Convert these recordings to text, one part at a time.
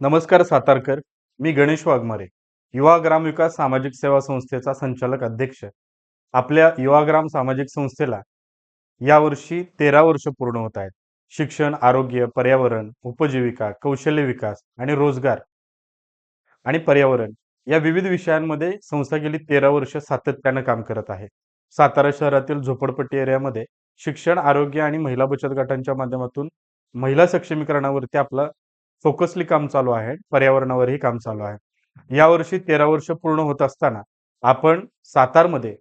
नमस्कार सातारकर मी गणेश वाघमारे युवा ग्रामविकास सामाजिक सेवा संस्थेचा संचालक अध्यक्ष. आपल्या युवाग्राम सामाजिक संस्थेला यावर्षी तेरा वर्ष पूर्ण होत आहेत. शिक्षण आरोग्य पर्यावरण उपजीविका कौशल्य विकास आणि रोजगार आणि पर्यावरण या विविध विषयांमध्ये संस्था गेली तेरा वर्ष सातत्यानं काम करत आहे. सातारा शहरातील झोपडपट्टी एरियामध्ये शिक्षण आरोग्य आणि महिला बचत गटांच्या माध्यमातून महिला सक्षमीकरणावरती आपला फोकसली काम चालू आहे पर्यावरणावरही काम चालू आहे. यावर्षी तेरा वर्ष पूर्ण होत असताना आपण सातारमध्ये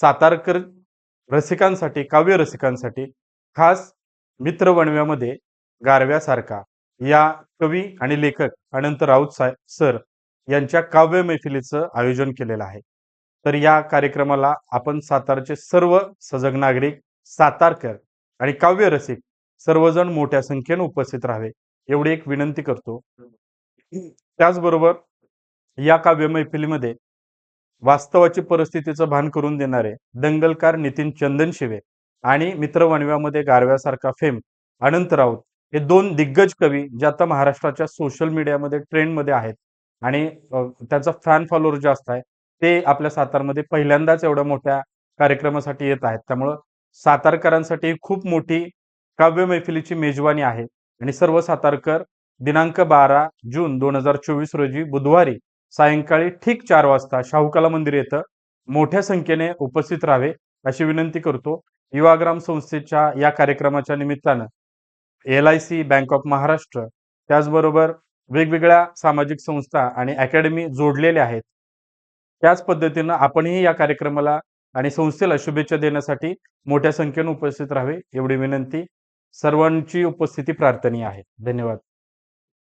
सातारकर रसिकांसाठी काव्य रसिकांसाठी खास मित्र वणव्यामध्ये गारव्यासारखा या कवी आणि लेखक अनंत राऊत साहेब सर यांच्या काव्य मैफिलीचं आयोजन केलेलं आहे. तर या कार्यक्रमाला आपण सातारचे सर्व सजग नागरिक सातारकर आणि काव्य रसिक सर्वजण मोठ्या संख्येने उपस्थित राहावे. एवढी एक विनंती करतो. त्याचबरोबर या काव्य मैफिलीमध्ये वास्तवाची परिस्थितीचं भान करून देणारे दंगलकार नितीन चंदनशिवे आणि मित्र वणव्यामध्ये गारव्यासारखा फेम अनंत राऊत हे दोन दिग्गज कवी जे आता महाराष्ट्राच्या सोशल मीडियामध्ये ट्रेंडमध्ये आहेत आणि त्याचा फॅन फॉलोअर जास्त आहे ते आपल्या सातारमध्ये पहिल्यांदाच एवढ्या मोठ्या कार्यक्रमासाठी येत आहेत. त्यामुळं सातारकरांसाठी खूप मोठी काव्य मैफिलीची मेजवानी आहे. आणि सर्व सातारकर दिनांक बारा जून दोन हजार चोवीस रोजी बुधवारी सायंकाळी ठीक चार वाजता शाहूकला मंदिर येतं. मोठ्या संख्येने उपस्थित राहावे अशी विनंती करतो. युवाग्राम संस्थेच्या या कार्यक्रमाच्या निमित्तानं L I C bank of Maharashtra त्याचबरोबर वेगवेगळ्या सामाजिक संस्था आणि अकॅडमी जोडलेल्या आहेत. त्याच पद्धतीनं आपणही या कार्यक्रमाला आणि संस्थेला शुभेच्छा देण्यासाठी मोठ्या संख्येने उपस्थित राहावे एवढी विनंती. सर्वांची उपस्थिती प्रार्थनीय आहे. धन्यवाद.